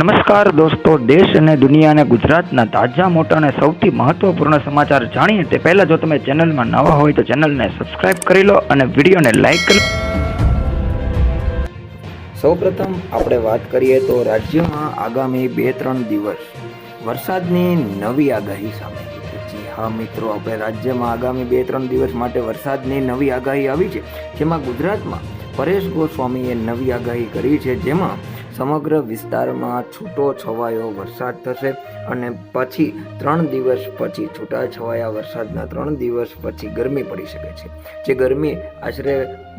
નમસ્કાર દોસ્તો, દેશ અને દુનિયા અને ગુજરાતના તાજા, મોટા અને સૌથી મહત્વપૂર્ણ સમાચાર જાણીએ તે પહેલા જો તમે ચેનલમાં નવા હોય તો ચેનલને સબસ્ક્રાઇબ કરી લો અને વિડીયોને લાઈક કરી સૌપ્રથમ આપણે વાત કરીએ તો રાજ્યમાં આગામી બે ત્રણ દિવસ વરસાદની નવી આગાહી સામે હા મિત્રો, આપણે રાજ્યમાં આગામી બે ત્રણ દિવસ માટે વરસાદની નવી આગાહી આવી છે, જેમાં ગુજરાતમાં પરેશ ગોસ્વામીએ નવી આગાહી કરી છે, જેમાં સમગ્ર વિસ્તારમાં છૂટો છવાયો વરસાદ થશે. અને પછી ત્રણ દિવસ પછી છૂટા છવાયા વરસાદના ત્રણ દિવસ પછી ગરમી પડી શકે છે. જે ગરમી આશરે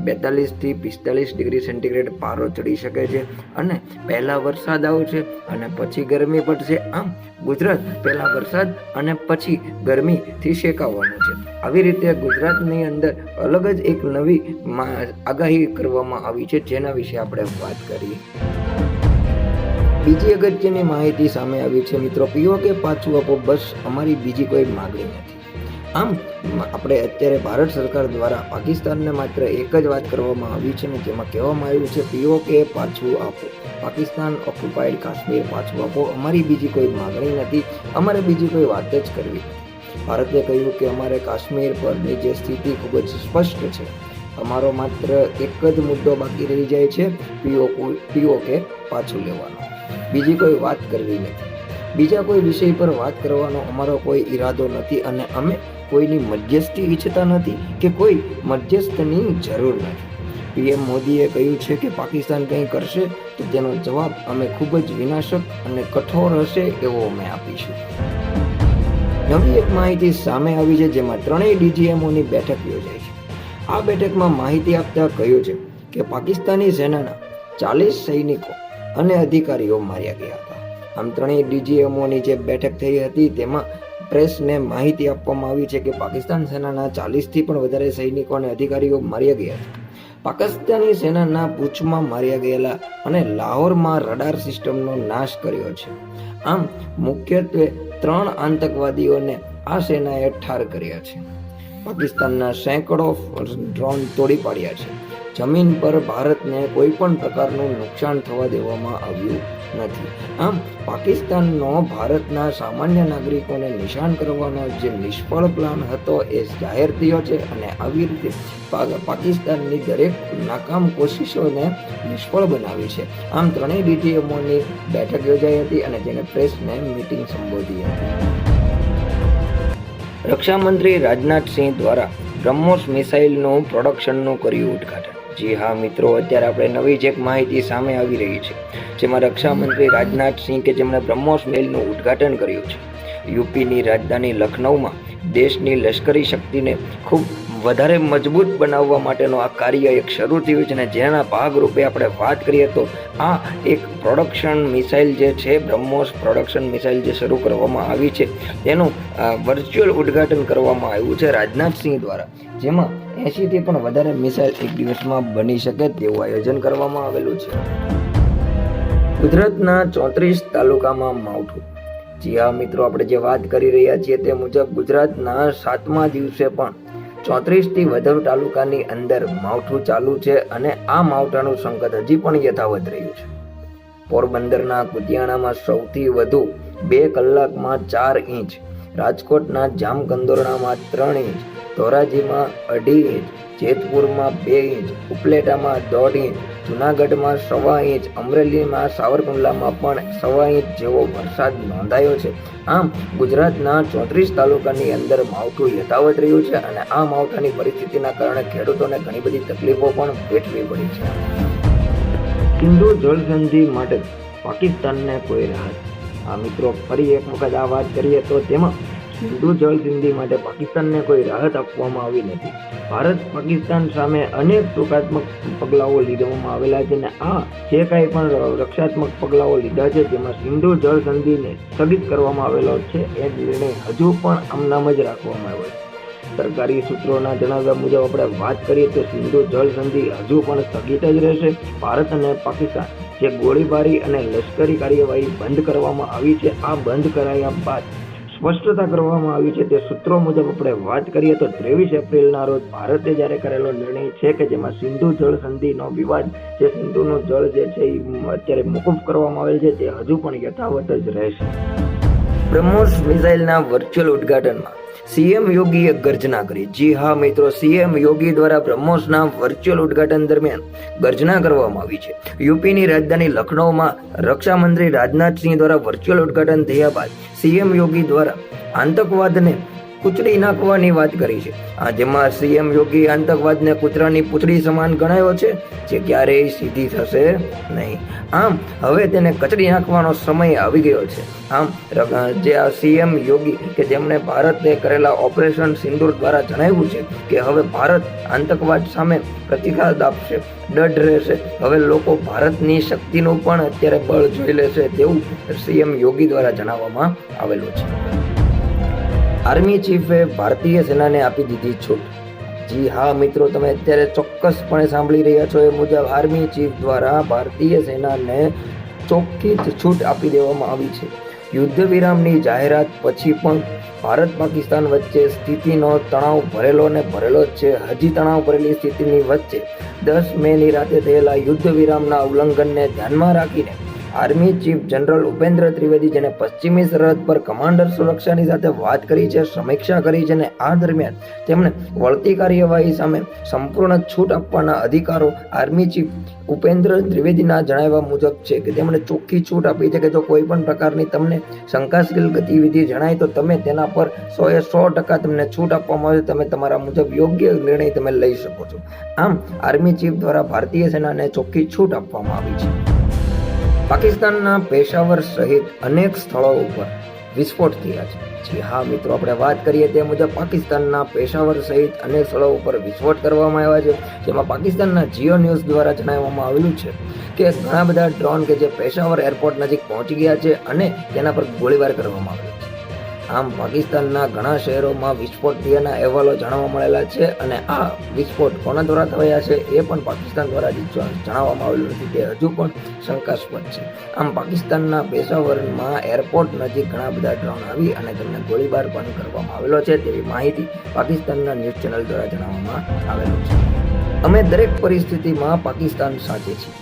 બેતાલીસથી પિસ્તાલીસ ડિગ્રી સેન્ટીગ્રેડ પારો ચડી શકે છે અને પહેલાં વરસાદ આવશે અને પછી ગરમી પડશે. આમ ગુજરાત પહેલાં વરસાદ અને પછી ગરમીથી શેકાવવાનું છે. આવી રીતે ગુજરાતની અંદર અલગ જ એક નવી આગાહી કરવામાં આવી છે જેના વિશે આપણે વાત કરીએ. બીજી અગત્યની માહિતી સામે આવી છે. મિત્રો પીઓ કે પાછું આપો, બસ અમારી બીજી કોઈ માગણી નથી. આમ, આપણે અત્યારે ભારત સરકાર દ્વારા પાકિસ્તાનને માત્ર એક જ વાત કરવામાં આવી છે ને જેમાં કહેવામાં આવ્યું છે, પીઓ કે પાછું આપો. પાકિસ્તાન ઓક્યુપાઈડ કાશ્મીર પાછું આપો. અમારી બીજી કોઈ માગણી નથી. અમારે બીજી કોઈ વાત જ કરવી ભારતે કહ્યું કે અમારે કાશ્મીર પરની જે સ્થિતિ ખૂબ જ સ્પષ્ટ છે. અમારો માત્ર એક જ મુદ્દો બાકી રહી જાય છે, પીઓ પીઓ કે પાછું લેવાનો. બીજી કોઈ વાત કરવી નથી બીજા કોઈ વિષય પર વાત કરવાનો અમારો કોઈ ઈરાદો નથી અને અમે કોઈની મધ્યસ્થી ઈચ્છતા નથી કે કોઈ મધ્યસ્થની જરૂર નથી. પીએમ મોદીએ કહ્યું છે કે પાકિસ્તાન કંઈ કરશે તો તેનો જવાબ અમે ખૂબ જ વિનાશક અને કઠોર હશે એવો અમે આપીશું. નવી એક માહિતી સામે આવી છે જેમાં ત્રણેય ડીજીએમઓની બેઠક યોજાઈ છે. આ બેઠકમાં માહિતી આપતા કહ્યું છે કે પાકિસ્તાની સેનાના ચાલીસ સૈનિકો અને અધિકારીઓ માર્યા ગયા હતા. આમ ત્રણેય ડીજીએમઓની જે બેઠક થઈ હતી. તેમાં પ્રેસને માહિતી આપવામાં આવી છે કે પાકિસ્તાન સેનાના ચાલીસથી પણ વધારે સૈનિકો અને અધિકારીઓ માર્યા ગયા હતા પાકિસ્તાની સેનાના પૂંછમાં માર્યા ગયેલા અને લાહોરમાં રડાર સિસ્ટમનો નાશ કર્યો છે. આમ મુખ્યત્વે ત્રણ આતંકવાદીઓને આ સેનાએ ઠાર કર્યા છે. પાકિસ્તાનના સેંકડો ડ્રોન તોડી પાડ્યા છે. જમીન પર ભારતને કોઈ પણ પ્રકારનું નુકસાન થવા દેવામાં આવ્યું નથી. આમ, પાકિસ્તાનનો ભારતના સામાન્ય નાગરિકોને નિશાન કરવાનો જે નિષ્ફળ પ્લાન હતો એ જાહેર થયો છે અને આવી રીતે પાકિસ્તાનની દરેક નાકામ કોશિશોને નિષ્ફળ બનાવી છે. આમ, ત્રણેય ડીટીએમઓની બેઠક યોજાઈ હતી અને જેને પ્રેસને મીટિંગ સંબોધી હતી. રક્ષામંત્રી રાજનાથસિંહ દ્વારા બ્રહ્મોસ મિસાઇલનું પ્રોડક્શનનું કર્યું ઉદ્ઘાટન. જી હા મિત્રો, અત્યારે આપણે નવી જ એક માહિતી સામે આવી રહી છે, જેમાં રક્ષામંત્રી રાજનાથસિંહ કે જેમણે બ્રહ્મોસ મેલનું ઉદ્ઘાટન કર્યું છે. યુપીની રાજધાની લખનૌમાં દેશની લશ્કરી શક્તિને ખૂબ વધારે મજબૂત બનાવવા માટેનું આ કાર્ય એક શરૂ થયું છે અને જેના ભાગરૂપે આપણે વાત કરીએ તો આ એક પ્રોડક્શન મિસાઇલ જે છે, બ્રહ્મોસ પ્રોડક્શન મિસાઇલ જે શરૂ કરવામાં આવી છે, તેનું વર્ચ્યુઅલ ઉદ્ઘાટન કરવામાં આવ્યું છે રાજનાથસિંહ દ્વારા. જેમાં એંશીથી પણ વધારે મિસાઇલ એક દિવસમાં બની શકે તેવું આયોજન કરવામાં આવેલું છે. ગુજરાતના ચોત્રીસ તાલુકામાં માવઠું. જી હા, મિત્રો, આપણે જે વાત કરી રહ્યા છીએ તે મુજબ ગુજરાતના સાતમા દિવસે પણ ચોત્રીસથી વધુ તાલુકાની અંદર માવઠું ચાલુ છે અને આ માવઠાનું સંકટ હજી પણ યથાવત રહ્યું છે. પોરબંદરના કુતિયાણામાં સૌથી વધુ બે કલાકમાં ચાર ઇંચ, રાજકોટના જામકંદોરણામાં ત્રણ ઇંચ, ધોરાજીમાં અઢી ઇંચ જેતપુરમાં બે ઇંચ, ઉપલેટામાં દોઢ ઇંચ, જુનાગઢમાં સવા ઇંચ, અમરેલીમાં સાવરકુંડલામાં પણ સવા ઇંચ જેવો વરસાદ નોંધાયો છે. આમ, ગુજરાતના ચોત્રીસ તાલુકાની અંદર માવઠું યથાવત રહ્યું છે અને આ માવઠાની પરિસ્થિતિના કારણે ખેડૂતોને ઘણી બધી તકલીફો પણ વેઠવી પડી છે. સિંધુ જળસંધિ માટે પાકિસ્તાનને કોઈ રાહત. આ મિત્રો, ફરી એક વખત આ વાત કરીએ તો તેમાં સિંધુ જળસંધિ માટે પાકિસ્તાનને કોઈ રાહત આપવામાં આવી નથી. ભારત, પાકિસ્તાન સામે અનેક ટૂંકાત્મક પગલાઓ લીધવામાં આવેલા છે અને આ જે કાંઈ પણ રક્ષાત્મક પગલાઓ લીધા છે તેમાં સિંધુ જળસંધિને સ્થગિત કરવામાં આવેલો છે, એ નિર્ણય હજુ પણ આમનામ જ રાખવામાં આવ્યો છે. સરકારી સૂત્રોના જણાવ્યા મુજબ આપણે વાત કરીએ તો સિંધુ જળ સંધિ હજુ પણ સ્થગિત જ રહેશે. ભારત અને પાકિસ્તાન જે ગોળીબારી અને લશ્કરી કાર્યવાહી બંધ કરવામાં આવી છે, આ બંધ કરાયા બાદ સ્પષ્ટતા કરવામાં આવી છે તે સૂત્રો મુજબ આપણે વાત કરીએ તો ત્રેવીસ એપ્રિલના રોજ ભારતે જ્યારે કરેલો નિર્ણય છે કે જેમાં સિંધુ જળ સંધિનો વિવાદ જે સિંધુનું જળ જે છે એ અત્યારે મોકૂફ કરવામાં આવેલ છે તે હજુ પણ યથાવત જ રહેશે. બ્રહ્મોસ મિસાઇલના વર્ચ્યુઅલ ઉદ્ઘાટનમાં સીએમ યોગીએ ગર્જના કરી. જી હા મિત્રો, સીએમ યોગી દ્વારા બ્રહ્મોસના વર્ચ્યુઅલ ઉદઘાટન દરમિયાન ગર્જના કરવામાં આવી છે. યુપીની રાજધાની લખનૌમાં રક્ષા મંત્રી રાજનાથસિંહ દ્વારા વર્ચ્યુઅલ ઉદઘાટન થયા બાદ સીએમ યોગી દ્વારા આતંકવાદને કૂચડી નાખવાની વાત કરી છે. આ જેમાં સીએમ યોગી આતંકવાદને કૂતરાની પૂતળી સમાન ગણાયો છે, જે ક્યારેય સીધી થશે નહીં. આમ, હવે તેને કચડી નાખવાનો સમય આવી ગયો છે. આમ, જે આ સીએમ યોગી કે જેમણે ભારતે કરેલા ઓપરેશન સિંદૂર દ્વારા જણાવ્યું છે કે હવે ભારત આતંકવાદ સામે પ્રતિકાર આપશે, દઢ રહેશે. હવે લોકો ભારતની શક્તિનું પણ અત્યારે બળ જોઈ લેશે તેવું સીએમ યોગી દ્વારા જણાવવામાં આવેલું છે. આર્મી ચીફે ભારતીય સેનાને આપી દીધી છૂટ. જી હા, મિત્રો, તમે અત્યારે ચોક્કસપણે સાંભળી રહ્યા છો. એ મુજબ આર્મી ચીફ દ્વારા ભારતીય સેનાને ચોખ્ખી છૂટ આપી દેવામાં આવી છે. યુદ્ધ વિરામની જાહેરાત પછી પણ ભારત પાકિસ્તાન વચ્ચે સ્થિતિનો તણાવ ભરેલો ને ભરેલો જ છે. હજી તણાવ ભરેલી સ્થિતિની વચ્ચે દસ મેની રાતે થયેલા યુદ્ધ વિરામના ઉલ્લંઘનને ધ્યાનમાં રાખીને army chief general Upendra Trivedi જેને પશ્ચિમી સરહદ પર કમાન્ડર સુરક્ષાની સાથે વાત કરી છે, સમીક્ષા કરી છે અને આ દરમિયાન તેમણે વળતી કાર્યવાહી સામે સંપૂર્ણ છૂટ આપવાના અધિકારો આર્મી ચીફ ઉપેન્દ્ર ત્રિવેદીના જણાવ્યા મુજબ છે કે તેમણે ચોખ્ખી છૂટ આપી છે કે જો કોઈ પણ પ્રકારની તમને શંકાશીલ ગતિવિધિ જણાય તો તમે તેના પર સો એ સો ટકા તમને છૂટ આપવામાં આવે તમે તમારા મુજબ યોગ્ય નિર્ણય તમે લઈ શકો છો. આમ આર્મી ચીફ દ્વારા ભારતીય સેનાને ચોખ્ખી છૂટ આપવામાં આવી છે. પાકિસ્તાનના પેશાવર સહિત અનેક સ્થળો ઉપર વિસ્ફોટ થયા છે. જી હા, મિત્રો, આપણે વાત કરીએ તે મુજબ પાકિસ્તાનના પેશાવર સહિત અનેક સ્થળો ઉપર વિસ્ફોટ કરવામાં આવ્યા છે. જેમાં પાકિસ્તાનના જીઓ ન્યૂઝ દ્વારા જણાવવામાં આવેલું છે કે ઘણા બધા ડ્રોન કે જે પેશાવર એરપોર્ટ નજીક પહોંચી ગયા છે અને તેના પર ગોળીબાર કરવામાં આવ્યો છે. આમ પાકિસ્તાનના ઘણા શહેરોમાં વિસ્ફોટ થયાના અહેવાલો જાણવા મળેલા છે અને આ વિસ્ફોટ કોના દ્વારા થયા છે એ પણ પાકિસ્તાન દ્વારા જણાવવામાં આવેલું નથી. તે હજુ પણ શંકાસ્પદ છે. આમ પાકિસ્તાનના પેશાવરમાં એરપોર્ટ નજીક ઘણા બધા ડ્રોન આવી અને તેમને ગોળીબાર પણ કરવામાં આવેલો છે તેવી માહિતી પાકિસ્તાનના ન્યૂઝ ચેનલ દ્વારા જણાવવામાં આવેલું છે. અમે દરેક પરિસ્થિતિમાં પાકિસ્તાન સાથે છીએ.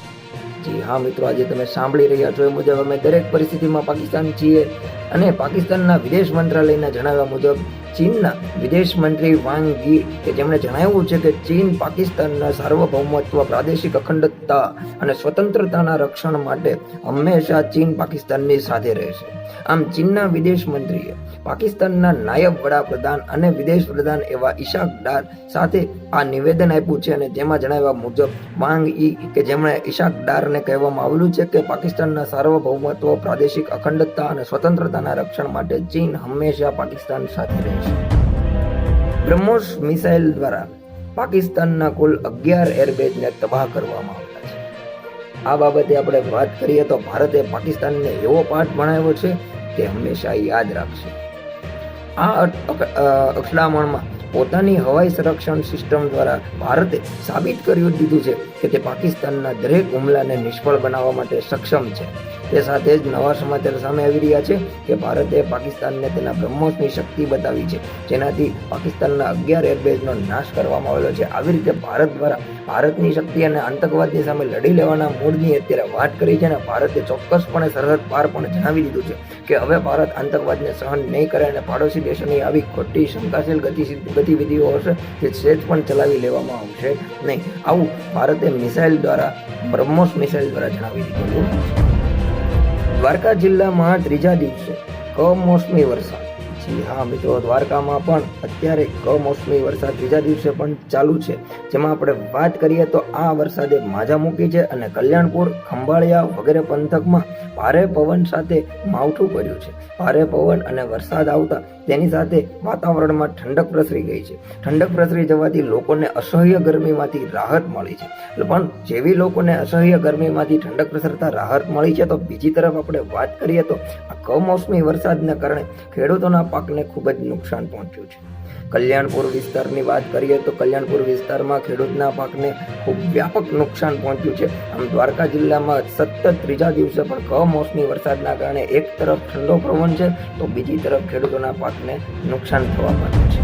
જી હા મિત્રો, આજે તમે સાંભળી રહ્યા છો એ મુજબ અમે દરેક પરિસ્થિતિમાં પાકિસ્તાન છીએ. અને પાકિસ્તાનના વિદેશ મંત્રાલયના જણાવ્યા મુજબ ચીનના વિદેશ મંત્રી વાંગ યી કે જેમણે જણાવ્યું છે કે ચીન પાકિસ્તાનના સાર્વભૌમત્વ, પ્રાદેશિક અખંડતા અને સ્વતંત્રતાના રક્ષણ માટે હંમેશા ચીન પાકિસ્તાનની સાથે રહેશે આમ ચીનના વિદેશ મંત્રીએ પાકિસ્તાનના નાયબ વડાપ્રધાન અને વિદેશ પ્રધાન એવા ઈશાક ડાર સાથે આ નિવેદન આપ્યું છે અને જેમાં જણાવ્યા મુજબ વાંગ ઈ કે જેમણે ઈશાક ડારને કહેવામાં આવેલું છે કે પાકિસ્તાનના સાર્વભૌમત્વ, પ્રાદેશિક અખંડતા અને સ્વતંત્રતાના રક્ષણ માટે ચીન હંમેશા પાકિસ્તાન સાથે રહેશે બ્રહ્મોસ મિસાઇલ દ્વારા પાકિસ્તાનના કુલ અગિયાર એરબેઝને તબાહ કરવામાં આવ્યા છે. આ બાબતે આપણે વાત કરીએ તો ભારતે પાકિસ્તાનને એવો પાઠ ભણાવ્યો છે તે હંમેશા યાદ રાખશે. આ અથડામણમાં પોતાની હવાઈ સંરક્ષણ સિસ્ટમ દ્વારા ભારતે સાબિત કર્યું દીધું છે કે તે પાકિસ્તાનના દરેક હુમલાને નિષ્ફળ બનાવવા માટે સક્ષમ છે. તે સાથે જ નવા સમાચાર સામે આવી રહ્યા છે કે ભારતે પાકિસ્તાનને તેના બ્રહ્મોસની શક્તિ બતાવી છે. જેનાથી પાકિસ્તાનના અગિયાર એરબેઝનો નાશ કરવામાં આવેલો છે. આવી રીતે ભારત દ્વારા ભારતની શક્તિ અને આતંકવાદની સામે લડી લેવાના મૂળની અત્યારે વાત કરી છે અને ભારતે ચોક્કસપણે સરહદ પાર પણ જણાવી દીધું છે કે હવે ભારત આતંકવાદને સહન નહીં કરે અને પાડોશી દેશોની આવી ખોટી શંકાશીલ ગતિ ગતિવિધિઓ હશે તે સેજ પણ ચલાવી લેવામાં આવશે નહીં. આવું ભારતે મિસાઇલ દ્વારા, બ્રહ્મોસ મિસાઇલ દ્વારા જણાવી દીધેલું. દ્વારકા જિલ્લામાં ત્રીજા દિવસે કમોસમી વરસાદ. જી હા મિત્રો, દ્વારકામાં પણ અત્યારે કમોસમી વરસાદ ત્રીજા દિવસે પણ ચાલુ છે. જેમાં આપણે વાત કરીએ તો આ વરસાદે માજા મૂકી છે અને કલ્યાણપુર, ખંભાળિયા વગેરે પંથકમાં ભારે પવન સાથે માવઠું પડ્યું છે. ભારે પવન અને વરસાદ આવતા તેની સાથે વાતાવરણમાં ઠંડક પ્રસરી ગઈ છે. ઠંડક પ્રસરી જવાથી લોકોને અસહ્ય ગરમીમાંથી રાહત મળી છે. પણ જેવી લોકોને અસહ્ય ગરમીમાંથી ઠંડક પ્રસરતા રાહત મળી છે, તો બીજી તરફ આપણે વાત કરીએ તો આ કમોસમી વરસાદને કારણે ખેડૂતોના પાકને ખૂબ જ નુકસાન પહોંચ્યું છે. કલ્યાણપુર વિસ્તારની વાત કરીએ તો કલ્યાણપુર વિસ્તારમાં ખેડૂતના પાકને ખૂબ વ્યાપક નુકસાન પહોંચ્યું છે. આમ દ્વારકા જિલ્લામાં સતત ત્રીજા દિવસે પણ કમોસમી વરસાદના કારણે એક તરફ ઠંડો પ્રવણ છે, તો બીજી તરફ ખેડૂતોના પાકને નુકસાન થવા માંડ્યું છે.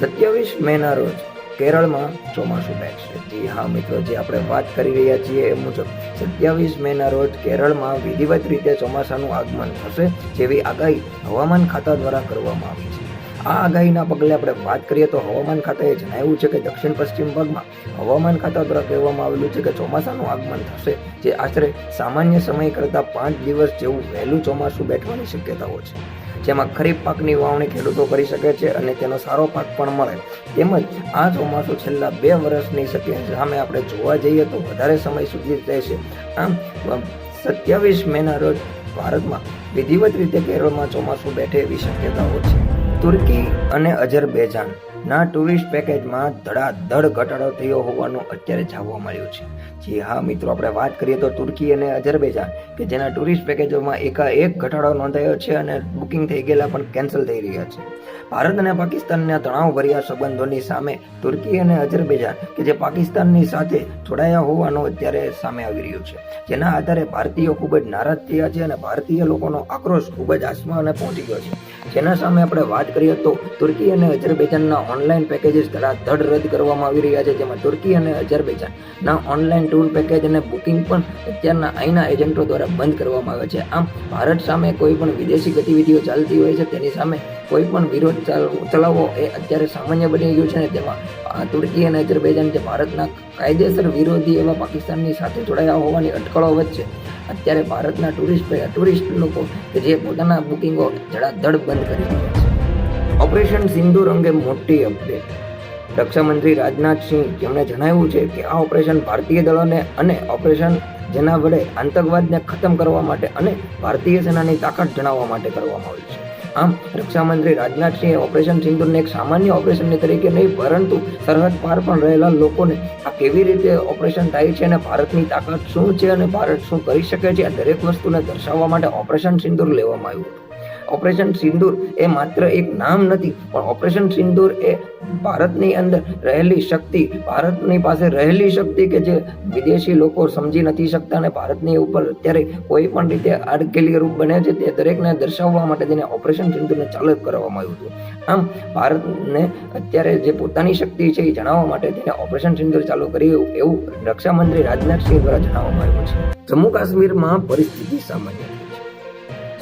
સત્યાવીસ મેના રોજ કેરળમાં ચોમાસું બેઠશે. જી હા મિત્રો, જે આપણે વાત કરી રહ્યા છીએ એ મુજબ સત્યાવીસ મેના રોજ કેરળમાં વિધિવત રીતે ચોમાસાનું આગમન થશે, જેવી આગાહી હવામાન ખાતા દ્વારા કરવામાં આવી છે. આ આગાહીના પગલે આપણે વાત કરીએ તો હવામાન ખાતાએ જણાવ્યું છે કે દક્ષિણ પશ્ચિમ ભાગમાં હવામાન ખાતા દ્વારા કહેવામાં આવેલું છે કે ચોમાસાનું આગમન થશે, જે આશરે સામાન્ય સમય કરતાં પાંચ દિવસ જેવું વહેલું ચોમાસું બેઠવાની શક્યતાઓ છે. જેમાં ખરીફ પાકની વાવણી ખેડૂતો કરી શકે છે અને તેનો સારો પાક પણ મળે. તેમજ આ ચોમાસું છેલ્લા બે વર્ષની સત્ય સામે આપણે જોવા જઈએ તો વધારે સમય સુધી રહેશે. આમ સત્યાવીસ મેના રોજ ભારતમાં વિધિવત રીતે કેરળમાં ચોમાસું બેઠે એવી શક્યતાઓ છે. તુર્કી અને અજરબૈજાન. ના ટુરિસ્ટ પેકેજમાં ધડાધડ ઘટાડો થયો હોવાનું અત્યારે જાણવા મળ્યું છે. જી હા, મિત્રો, આપણે વાત કરીએ તો તુર્કી અને અજરબૈજાન કે જેના ટુરિસ્ટ પેકેજોમાં એકાએક ઘટાડો નોંધાયો છે અને બુકિંગ થઈ ગયેલા પણ કેન્સલ થઈ રહ્યા છે. ભારત અને પાકિસ્તાનના તણાવભર્યા સંબંધોની સામે તુર્કી અને અજરબૈજાન કે જે પાકિસ્તાનની સાથે જોડાયા હોવાનું અત્યારે સામે આવી રહ્યું છે. જેના આધારે ભારતીયો ખૂબ જ નારાજ થયા છે અને ભારતીય લોકોનો આક્રોશ ખૂબ જ આસમાને પહોંચી ગયો છે. જેના સામે આપણે વાત કરીએ તો તુર્કી અને અજરબૈજાનના ઓનલાઈન પેકેજીસ ધડાધડ રદ કરવામાં આવી રહ્યા છે, જેમાં તુર્કી અને અજરબૈજાનના ઓનલાઈન ટૂર પેકેજ અને બુકિંગ પણ અત્યારના અહીંના એજન્ટો દ્વારા બંધ કરવામાં આવે છે. આમ, ભારત સામે કોઈ પણ વિદેશી ગતિવિધિઓ ચાલતી હોય છે, તેની સામે કોઈ પણ વિરોધ ચલાવવો એ અત્યારે સામાન્ય બની ગયું છે ને તેમાં તુર્કી અને અજરબૈજાન જે ભારતના કાયદેસર વિરોધી એવા પાકિસ્તાનની સાથે જોડાયા હોવાની અટકળો વચ્ચે અત્યારે ભારતના ટુરિસ્ટ ટુરિસ્ટ લોકો કે જે પોતાના બુકિંગો ધડાધડ બંધ કરી રહ્યા છે. ઓપરેશન સિંદૂર અંગે મોટી અપડેટ. રક્ષામંત્રી રાજનાથસિંહ જેમણે જણાવ્યું છે કે આ ઓપરેશન ભારતીય દળોને અને ઓપરેશન જેના વડે આતંકવાદને ખતમ કરવા માટે અને ભારતીય સેનાની તાકાત જણાવવા માટે કરવામાં આવી છે. આમ, રક્ષામંત્રી રાજનાથસિંહે ઓપરેશન સિંદૂરને એક સામાન્ય ઓપરેશનની તરીકે નહીં, પરંતુ સરહદ પાર પણ રહેલા લોકોને આ કેવી રીતે ઓપરેશન થાય છે અને ભારતની તાકાત શું છે અને ભારત શું કરી શકે છે આ દરેક વસ્તુને દર્શાવવા માટે ઓપરેશન સિંદૂર લેવામાં આવ્યું હતું. ઓપરેશન સિંદૂર એ માત્ર એક નામ નથી, પણ ઓપરેશન સિંદૂર એ ભારતની અંદર રહેલી શક્તિ, ભારતની પાસે રહેલી શક્તિ કે જે વિદેશી લોકો સમજી નથી શકતા અને ભારતની ઉપર અત્યારે કોઈ પણ રીતે આડકેલી રૂપ બને છે, તે દરેકને દર્શાવવા માટે તેને ઓપરેશન સિંદૂરને ચાલુ કરવામાં આવ્યું હતું. આમ, ભારતને અત્યારે જે પોતાની શક્તિ છે એ જણાવવા માટે તેને ઓપરેશન સિંદૂર ચાલુ કર્યું એવું રક્ષામંત્રી રાજનાથસિંહ દ્વારા જણાવવામાં આવ્યું છે. જમ્મુ કાશ્મીરમાં પરિસ્થિતિ સામાન્ય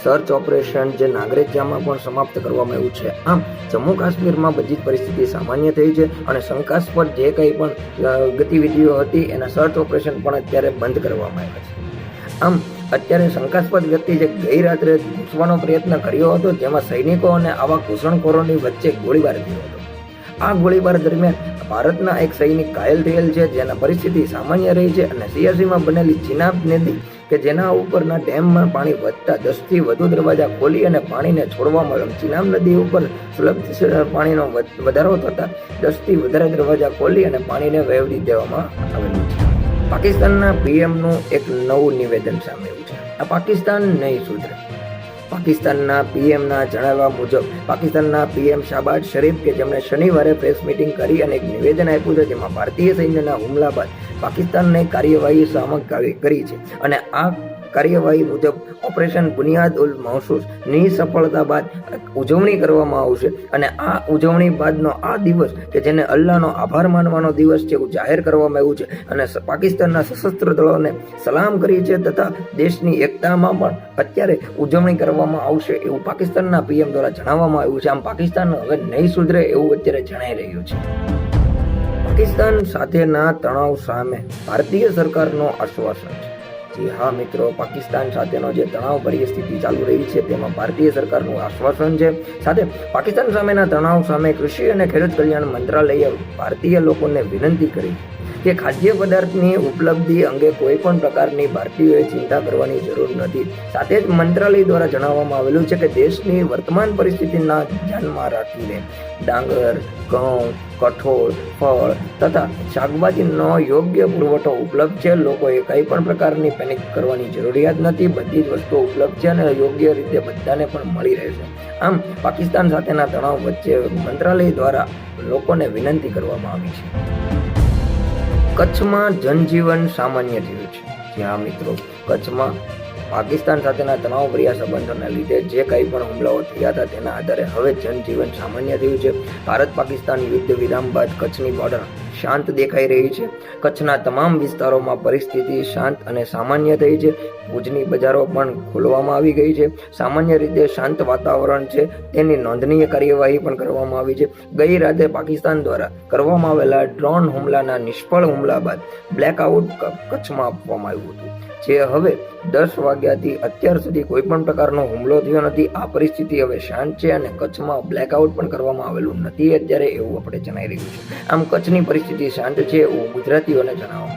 સર્ચ ઓપરેશન જે નાગરેજામાં પણ સમાપ્ત કરવામાં આવ્યું છે. આમ, જમ્મુ કાશ્મીરમાં બધી જ પરિસ્થિતિ સામાન્ય થઈ છે અને શંકાસ્પદ જે કંઈ પણ ગતિવિધિઓ હતી એના સર્ચ ઓપરેશન પણ અત્યારે બંધ કરવામાં આવ્યા છે. આમ, અત્યારે શંકાસ્પદ વ્યક્તિ જે ગઈ રાત્રે ઘૂસવાનો પ્રયત્ન કર્યો હતો, જેમાં સૈનિકો અને આવા ઘૂસણખોરોની વચ્ચે ગોળીબાર થયો હતો. આ ગોળીબાર દરમિયાન ભારતના એક સૈનિક ઘાયલ થયેલ છે, જેના પરિસ્થિતિ સામાન્ય રહી છે અને સિયાસીમાં બનેલી ચિનાબ નદી કે જેના ઉપરના ડેમમાં પાણી વધતા દસથી વધુ દરવાજા ખોલી અને પાણીને છોડવામાં ચિનાબ નદી ઉપર સુલભ પાણીનો વધારો થતા દસથી વધારે દરવાજા ખોલી અને પાણીને વહેવડી દેવામાં આવેલું છે. પાકિસ્તાનના પીએમનું એક નવું નિવેદન સામે આવ્યું છે. આ પાકિસ્તાન નહીં સુધરે. પાકિસ્તાનના પીએમના જણાવ્યા મુજબ, પાકિસ્તાનના પીએમ શાહબાદ શરીફ કે જેમણે શનિવારે પ્રેસ મિટિંગ કરી અને એક નિવેદન આપ્યું છે જેમાં ભારતીય સૈન્યના હુમલા બાદ પાકિસ્તાનને કાર્યવાહી સામક કરી છે. અને આ કાર્યવાહી મુજબ ઓપરેશન બુનિયાદ ઉલ મહસૂસની સફળતા બાદ ઉજવણી કરવામાં આવશે અને આ ઉજવણી બાદનો આ દિવસ કે જેને અલ્લાહનો આભાર માનવાનો દિવસ છે એવું જાહેર કરવામાં આવ્યું છે અને પાકિસ્તાનના સશસ્ત્ર દળોને સલામ કરી છે તથા દેશની એકતામાં પણ અત્યારે ઉજવણી કરવામાં આવશે એવું પાકિસ્તાનના પીએમ દ્વારા જણાવવામાં આવ્યું છે. આમ પાકિસ્તાન હવે નહીં સુધરે એવું અત્યારે જણાઈ રહ્યું છે. પાકિસ્તાન સાથેના તણાવ સામે ભારતીય સરકારનો આશ્વાસન છે. જી હા મિત્રો, પાકિસ્તાન સાથેનો જે તણાવભરી સ્થિતિ ચાલુ રહી છે, તેમાં ભારતીય સરકારનું આશ્વાસન છે. સાથે પાકિસ્તાન સામેના તણાવ સામે કૃષિ અને ખેડૂત કલ્યાણ મંત્રાલયે ભારતીય લોકોને વિનંતી કરી. કે ખાદ્ય પદાર્થની ઉપલબ્ધિ અંગે કોઈ પણ પ્રકારની ભારતીયોએ ચિંતા કરવાની જરૂર નથી. સાથે જ મંત્રાલય દ્વારા જણાવવામાં આવેલું છે કે દેશની વર્તમાન પરિસ્થિતિના ધ્યાનમાં રાખીને ડાંગર, ઘઉં, કઠોળ, ફળ તથા શાકભાજીનો યોગ્ય પુરવઠો ઉપલબ્ધ છે. લોકોએ કંઈ પણ પ્રકારની પેનિક કરવાની જરૂરિયાત નથી. બધી જ વસ્તુઓ ઉપલબ્ધ છે અને યોગ્ય રીતે બધાને પણ મળી રહેશે આમ, પાકિસ્તાન સાથેના તણાવ વચ્ચે મંત્રાલય દ્વારા લોકોને વિનંતી કરવામાં આવી છે. કચ્છમાં જનજીવન સામાન્ય થયું છે. જ્યાં મિત્રો કચ્છમાં પાકિસ્તાન સાથેના તણાવભર્યા સંબંધોના લીધે જે કંઈ પણ હુમલાઓ થયા હતા તેના આધારે હવે જનજીવન સામાન્ય થયું છે. ભારત પાકિસ્તાન યુદ્ધ વિરામ બાદ કચ્છની બોર્ડર શાંત દેખાઈ રહી છે. કચ્છના તમામ વિસ્તારોમાં પરિસ્થિતિ શાંત અને સામાન્ય થઈ છે. ભુજની બજારો પણ ખોલવામાં આવી ગઈ છે. સામાન્ય રીતે શાંત વાતાવરણ છે. તેની નોંધનીય કાર્યવાહી પણ કરવામાં આવી છે. ગઈ રાતે પાકિસ્તાન દ્વારા કરવામાં આવેલા ડ્રોન હુમલાના નિષ્ફળ હુમલા બાદ બ્લેકઆઉટ કચ્છમાં આપવામાં આવ્યું હતું. જે હવે દસ વાગ્યાથી અત્યાર સુધી કોઈ પણ પ્રકારનો હુમલો થયો નથી. આ પરિસ્થિતિ હવે શાંત છે અને કચ્છમાં બ્લેકઆઉટ પણ કરવામાં આવેલું નથી. અત્યારે એવું આપણે જણાઈ રહ્યું છે. આમ કચ્છની પરિસ્થિતિ શાંત છે એવું ગુજરાતીઓને જણાવવામાં